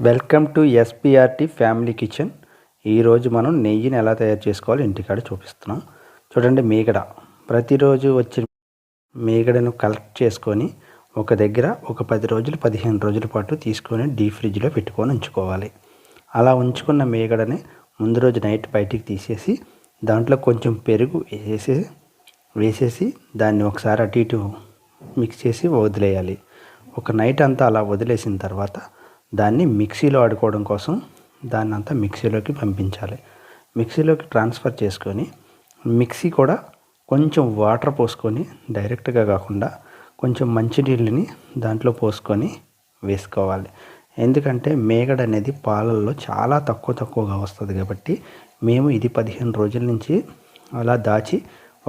Welcome to SPRT family kitchen. ఈరోజు మనం నెయ్యిని ఎలా తయారు చేసుకోవాలో ఇంటికాడ చూపిస్తున్నాం. చూడండి మీగడ. ప్రతిరోజు వచ్చి మీగడను కలెక్ట్ చేసుకొని ఒక దగ్గర ఒక పది రోజులు పదిహేను రోజుల పాటు తీసుకొని డీప్ ఫ్రిడ్జ్లో పెట్టుకొని ఉంచుకోవాలి. అలా ఉంచుకున్న మీగడని ముందు రోజు నైట్ బయటికి తీసేసి దాంట్లో కొంచెం పెరుగు వేసేసి వేసేసి దాన్ని ఒకసారి అటు ఇటు మిక్స్ చేసి వదిలేయాలి. ఒక నైట్ అంతా అలా వదిలేసిన తర్వాత దాన్ని మిక్సీలో ఆడుకోవడం కోసం దాన్ని అంతా మిక్సీలోకి పంపించాలి. మిక్సీలోకి ట్రాన్స్ఫర్ చేసుకొని మిక్సీ కూడా కొంచెం వాటర్ పోసుకొని డైరెక్ట్గా కాకుండా కొంచెం మంచినీళ్ళని దాంట్లో పోసుకొని వేసుకోవాలి. ఎందుకంటే మేగడ అనేది పాలల్లో చాలా తక్కువ తక్కువగా వస్తుంది కాబట్టి మేము ఇది పదిహేను రోజుల నుంచి అలా దాచి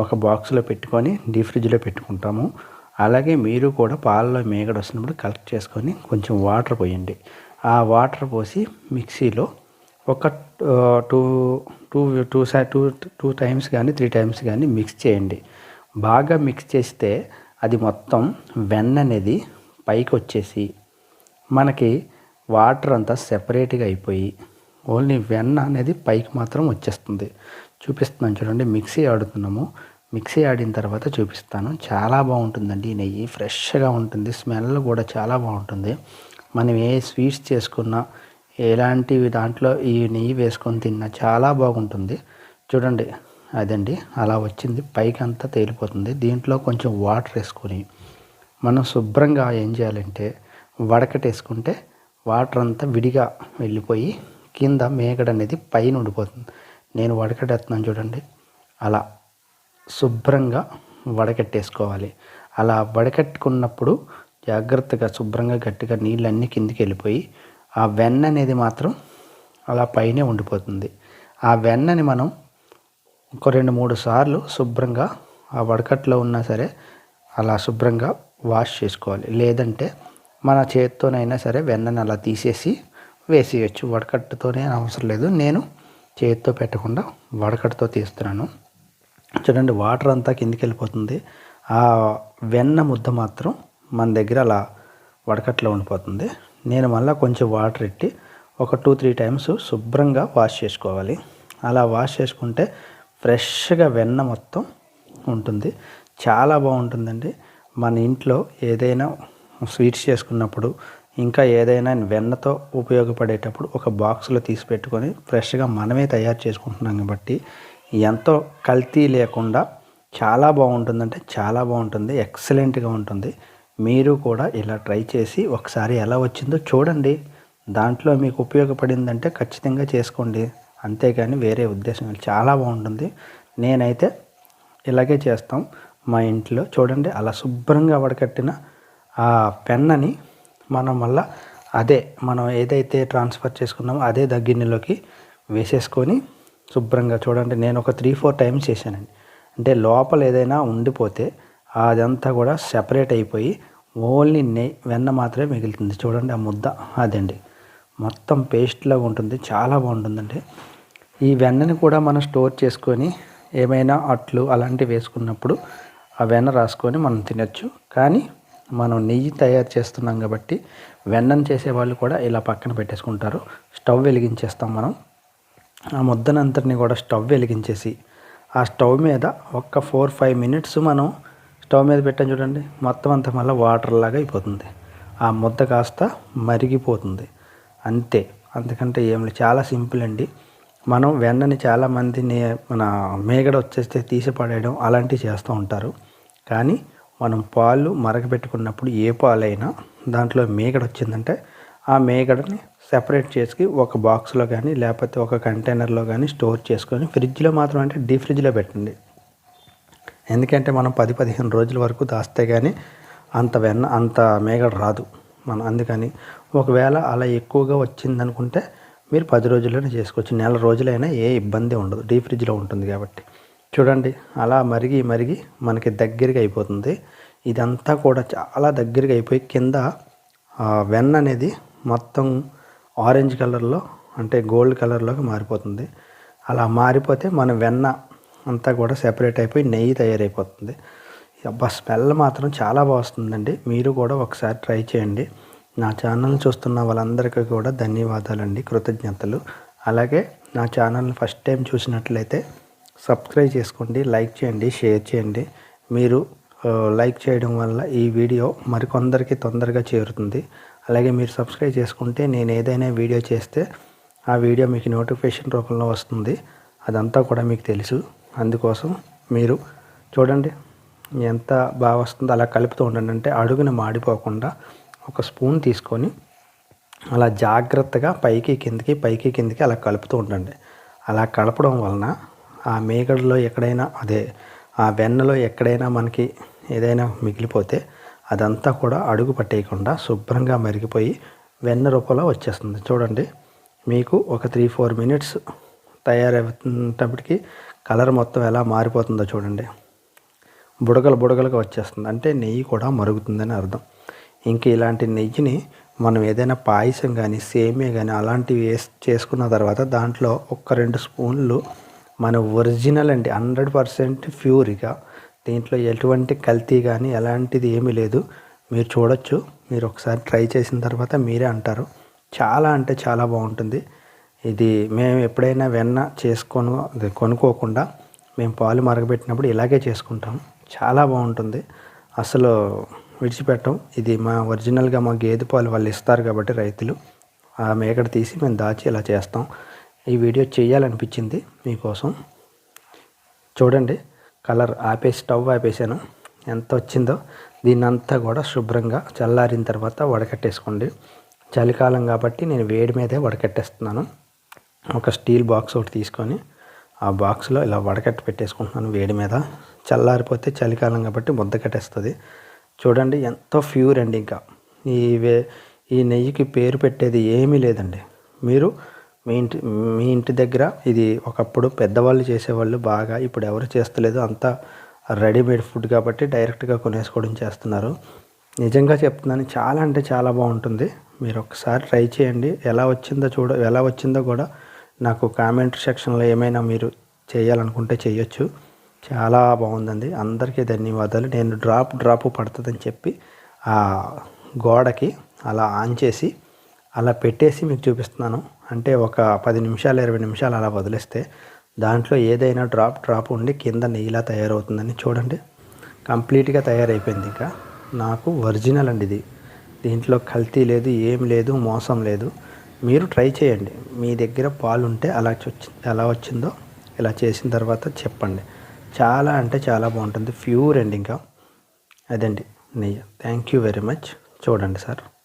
ఒక బాక్స్లో పెట్టుకొని డీప్ ఫ్రిడ్జ్లో పెట్టుకుంటాము. అలాగే మీరు కూడా పాలలో మేగడ వస్తున్నప్పుడు కలెక్ట్ చేసుకొని కొంచెం వాటర్ పోయండి. ఆ వాటర్ పోసి మిక్సీలో ఒక two two two two two times కానీ త్రీ టైమ్స్ కానీ మిక్స్ చేయండి. బాగా మిక్స్ చేస్తే అది మొత్తం వెన్న అనేది పైకి వచ్చేసి మనకి వాటర్ అంతా సెపరేట్గా అయిపోయి ఓన్లీ వెన్న అనేది పైకి మాత్రం వచ్చేస్తుంది. చూపిస్తున్నాను చూడండి మిక్సీ ఆడుతున్నాము. మిక్సీ ఆడిన తర్వాత చూపిస్తాను. చాలా బాగుంటుందండి నెయ్యి. ఫ్రెష్గా ఉంటుంది. స్మెల్ కూడా చాలా బాగుంటుంది. మనం ఏ స్వీట్స్ చేసుకున్నా ఎలాంటివి దాంట్లో ఈ నెయ్యి వేసుకొని తిన్నా చాలా బాగుంటుంది. చూడండి అదండి. అలా వచ్చింది. పైకి అంతా తేలిపోతుంది. దీంట్లో కొంచెం వాటర్ వేసుకొని మనం శుభ్రంగా ఏం చేయాలంటే వడకటేసుకుంటే వాటర్ అంతా విడిగా వెళ్ళిపోయి కింద మేకడ అనేది పైన ఉండిపోతుంది. నేను వడకట్టేస్తున్నాను చూడండి. అలా. శుభ్రంగా వడకట్టేసుకోవాలి. అలా వడకట్టుకున్నప్పుడు జాగ్రత్తగా శుభ్రంగా గట్టిగా నీళ్ళన్నీ కిందికి వెళ్ళిపోయి ఆ వెన్న అనేది మాత్రం అలా పైనే ఉండిపోతుంది. ఆ వెన్నని మనం ఒక రెండు మూడు సార్లు శుభ్రంగా ఆ వడకట్లో ఉన్నా సరే అలా శుభ్రంగా వాష్ చేసుకోవాలి. లేదంటే మన చేత్తోనైనా సరే వెన్నని అలా తీసేసి వేసేయచ్చు. వడకట్టుతోనే అవసరం లేదు. నేను చేతితో పెట్టకుండా వడకట్టుతో తీస్తున్నాను. చూడండి వాటర్ అంతా కిందికి వెళ్ళిపోతుంది. ఆ వెన్న ముద్ద మాత్రం మన దగ్గర అలా వడకట్లో ఉండిపోతుంది. నేను మళ్ళీ కొంచెం వాటర్ ఎట్టి ఒక టూ త్రీ టైమ్స్ శుభ్రంగా వాష్ చేసుకోవాలి. అలా వాష్ చేసుకుంటే ఫ్రెష్గా వెన్న మొత్తం ఉంటుంది. చాలా బాగుంటుందండి. మన ఇంట్లో ఏదైనా స్వీట్స్ చేసుకున్నప్పుడు ఇంకా ఏదైనా వెన్నతో ఉపయోగపడేటప్పుడు ఒక బాక్స్లో తీసి పెట్టుకొని ఫ్రెష్గా మనమే తయారు చేసుకుంటున్నాం కాబట్టి ఎంతో కల్తీ లేకుండా చాలా బాగుంటుందంటే చాలా బాగుంటుంది ఎక్సలెంట్గా ఉంటుంది. మీరు కూడా ఇలా ట్రై చేసి ఒకసారి ఎలా వచ్చిందో చూడండి. దాంట్లో మీకు ఉపయోగపడిందంటే ఖచ్చితంగా చేసుకోండి. అంతేగాని వేరే ఉద్దేశం చాలా బాగుంటుంది. నేనైతే ఇలాగే చేస్తాం. మా ఇంట్లో చూడండి అలా శుభ్రంగా వడకట్టిన ఆ పెన్నని మనం మళ్ళా అదే మనం ఏదైతే ట్రాన్స్ఫర్ చేసుకున్నామో అదే దగ్గిన్నెలోకి వేసేసుకొని శుభ్రంగా చూడండి. నేను ఒక త్రీ ఫోర్ టైమ్స్ చేశానండి. అంటే లోపల ఏదైనా ఉండిపోతే అదంతా కూడా సెపరేట్ అయిపోయి ఓన్లీ నెయ్యి వెన్న మాత్రమే మిగులుతుంది. చూడండి ఆ ముద్ద అదండి. మొత్తం పేస్ట్లాగా ఉంటుంది. చాలా బాగుంటుందండి. ఈ వెన్నని కూడా మనం స్టోర్ చేసుకొని ఏమైనా అట్లు అలాంటివి వేసుకున్నప్పుడు ఆ వెన్న రాసుకొని మనం తినచ్చు. కానీ మనం నెయ్యి తయారు చేస్తున్నాం కాబట్టి వెన్నను చేసేవాళ్ళు కూడా ఇలా పక్కన పెట్టేసుకుంటారు. స్టవ్ వెలిగించేస్తాం మనం. ఆ ముద్దనంతటిని కూడా స్టవ్ వెలిగించేసి ఆ స్టవ్ మీద ఒక్క ఫోర్ ఫైవ్ మినిట్స్ మనం స్టవ్ మీద పెట్టాం చూడండి మొత్తం అంతా మళ్ళీ వాటర్ లాగా అయిపోతుంది. ఆ ముద్ద కాస్త మరిగిపోతుంది. అంతే. అందుకంటే ఏం లేదు. చాలా సింపుల్ అండి. మనం వెన్నని చాలామంది మన మేగడ వచ్చేస్తే తీసి పడేయడం అలాంటివి చేస్తూ ఉంటారు. కానీ మనం పాలు మరగబెట్టుకున్నప్పుడు ఏ పాలైనా దాంట్లో మేగడ వచ్చిందంటే ఆ మేగడని సెపరేట్ చేసి ఒక బాక్స్లో కానీ లేకపోతే ఒక కంటైనర్లో కానీ స్టోర్ చేసుకొని ఫ్రిడ్జ్లో మాత్రం అంటే డీ ఫ్రిడ్జ్లో పెట్టండి. ఎందుకంటే మనం పది పదిహేను రోజుల వరకు దాస్తే కానీ అంత వెన్న అంత మేగడ రాదు. మనం అందుకని ఒకవేళ అలా ఎక్కువగా వచ్చిందనుకుంటే మీరు పది రోజుల్లోనే చేసుకోవచ్చు. నెల రోజులైనా ఏ ఇబ్బంది ఉండదు. డీ ఫ్రిడ్జ్లో ఉంటుంది కాబట్టి. చూడండి అలా మరిగి మరిగి మనకి దగ్గరగా అయిపోతుంది. ఇదంతా కూడా చాలా దగ్గరగా అయిపోయి కింద వెన్న అనేది మొత్తం ఆరెంజ్ కలర్లో అంటే గోల్డ్ కలర్లోకి మారిపోతుంది. అలా మారిపోతే మన వెన్న అంతా కూడా సెపరేట్ అయిపోయి నెయ్యి తయారైపోతుంది. అబ్బా స్మెల్ మాత్రం చాలా బాగుస్తుందండి మీరు కూడా ఒకసారి ట్రై చేయండి. నా ఛానల్ చూస్తున్న వాళ్ళందరికీ కూడా ధన్యవాదాలండి. కృతజ్ఞతలు. అలాగే నా ఛానల్ని ఫస్ట్ టైం చూసినట్లయితే సబ్స్క్రైబ్ చేసుకోండి లైక్ చేయండి షేర్ చేయండి. మీరు లైక్ చేయడం వల్ల ఈ వీడియో మరికొందరికి తొందరగా చేరుతుంది. అలాగే మీరు సబ్స్క్రైబ్ చేసుకుంటే నేను ఏదైనా వీడియో చేస్తే ఆ వీడియో మీకు నోటిఫికేషన్ రూపంలో వస్తుంది. అదంతా కూడా మీకు తెలుసు. అందుకోసం మీరు చూడండి ఎంత బాగా వస్తుందో అలా కలుపుతూ ఉండండి. అంటే అడుగున మాడిపోకుండా ఒక స్పూన్ తీసుకొని అలా జాగ్రత్తగా పైకి కిందికి పైకి కిందికి అలా కలుపుతూ ఉండండి. అలా కలపడం వలన ఆ మేగడలో ఎక్కడైనా అదే ఆ వెన్నలో ఎక్కడైనా మనకి ఏదైనా మిగిలిపోతే అదంతా కూడా అడుగు పట్టేయకుండా శుభ్రంగా మరిగిపోయి వెన్న రూపంలో వచ్చేస్తుంది. చూడండి మీకు ఒక త్రీ ఫోర్ మినిట్స్ తయారవుతున్నప్పటికీ కలర్ మొత్తం ఎలా మారిపోతుందో చూడండి. బుడగలు బుడగలుగా వచ్చేస్తుంది. అంటే నెయ్యి కూడా మరుగుతుందని అర్థం. ఇంక ఇలాంటి నెయ్యిని మనం ఏదైనా పాయసం కానీ సేమియా కానీ అలాంటివి వేసి చేసుకున్న తర్వాత దాంట్లో ఒక రెండు స్పూన్లు మన ఒరిజినల్ అండి హండ్రెడ్ పర్సెంట్ ప్యూర్గా దీంట్లో ఎటువంటి కల్తీ కానీ ఎలాంటిది ఏమీ లేదు. మీరు చూడొచ్చు. మీరు ఒకసారి ట్రై చేసిన తర్వాత మీరే అంటారు. చాలా అంటే చాలా బాగుంటుంది. ఇది మేము ఎప్పుడైనా వెన్న చేసుకొని కొనుక్కోకుండా మేము పాలు మరగబెట్టినప్పుడు ఇలాగే చేసుకుంటాం. చాలా బాగుంటుంది. అసలు విడిచిపెట్టం. ఇది మా ఒరిజినల్గా మా గేదె పాలు వాళ్ళు ఇస్తారు కాబట్టి రైతులు. ఆ మేకడ తీసి మేము దాచి ఇలా చేస్తాం. ఈ వీడియో చేయాలనిపించింది మీకోసం. చూడండి. కలర్ ఆపేసి స్టవ్ ఆపేసాను ఎంత వచ్చిందో దీన్నంతా కూడా శుభ్రంగా చల్లారిన తర్వాత వడకట్టేసుకోండి. చలికాలం కాబట్టి నేను వేడి మీదే వడకట్టేస్తున్నాను. ఒక స్టీల్ బాక్స్ ఒకటి తీసుకొని ఆ బాక్స్లో ఇలా వడకట్టి పెట్టేసుకుంటున్నాను వేడి మీద. చల్లారిపోతే చలికాలం కాబట్టి ముద్ద కట్టేస్తుంది. చూడండి ఎంతో ప్యూర్ అండి ఇంకా. ఈ వే ఈ నెయ్యికి పేరు పెట్టేది ఏమీ లేదండి. మీరు మీ ఇంటి మీ ఇంటి దగ్గర ఇది ఒకప్పుడు పెద్దవాళ్ళు చేసేవాళ్ళు బాగా ఇప్పుడు ఎవరు చేస్తలేదు అంతా రెడీమేడ్ ఫుడ్ కాబట్టి డైరెక్ట్గా కొనేసుకోవడం చేస్తున్నారు. నిజంగా చెప్తున్నాను చాలా అంటే చాలా బాగుంటుంది. మీరు ఒకసారి ట్రై చేయండి. ఎలా వచ్చిందో చూడ ఎలా వచ్చిందో కూడా నాకు కామెంట్ సెక్షన్లో ఏమైనా మీరు చేయాలనుకుంటే చేయొచ్చు. చాలా బాగుందండి. అందరికీ ధన్యవాదాలు. నేను డ్రాప్ డ్రాప్ పడుతుందని చెప్పి ఆ గోడకి అలా ఆన్ చేసి అలా పెట్టేసి మీకు చూపిస్తున్నాను. అంటే ఒక పది నిమిషాలు ఇరవై నిమిషాలు అలా వదిలేస్తే దాంట్లో ఏదైనా డ్రాప్ డ్రాప్ ఉండి కింద నెయ్యిలా తయారవుతుందని చూడండి. కంప్లీట్గా తయారైపోయింది ఇంకా. నాకు ఒరిజినల్ అండి ఇది. దీంట్లో కల్తీ లేదు ఏం లేదు మోసం లేదు. మీరు ట్రై చేయండి. మీ దగ్గర పాలు ఉంటే అలా ఎలా వచ్చిందో ఇలా చేసిన తర్వాత చెప్పండి. చాలా అంటే చాలా బాగుంటుంది. ప్యూర్ అండి ఇంకా. అదండి నెయ్యి. థ్యాంక్ యూ వెరీ మచ్ చూడండి సార్.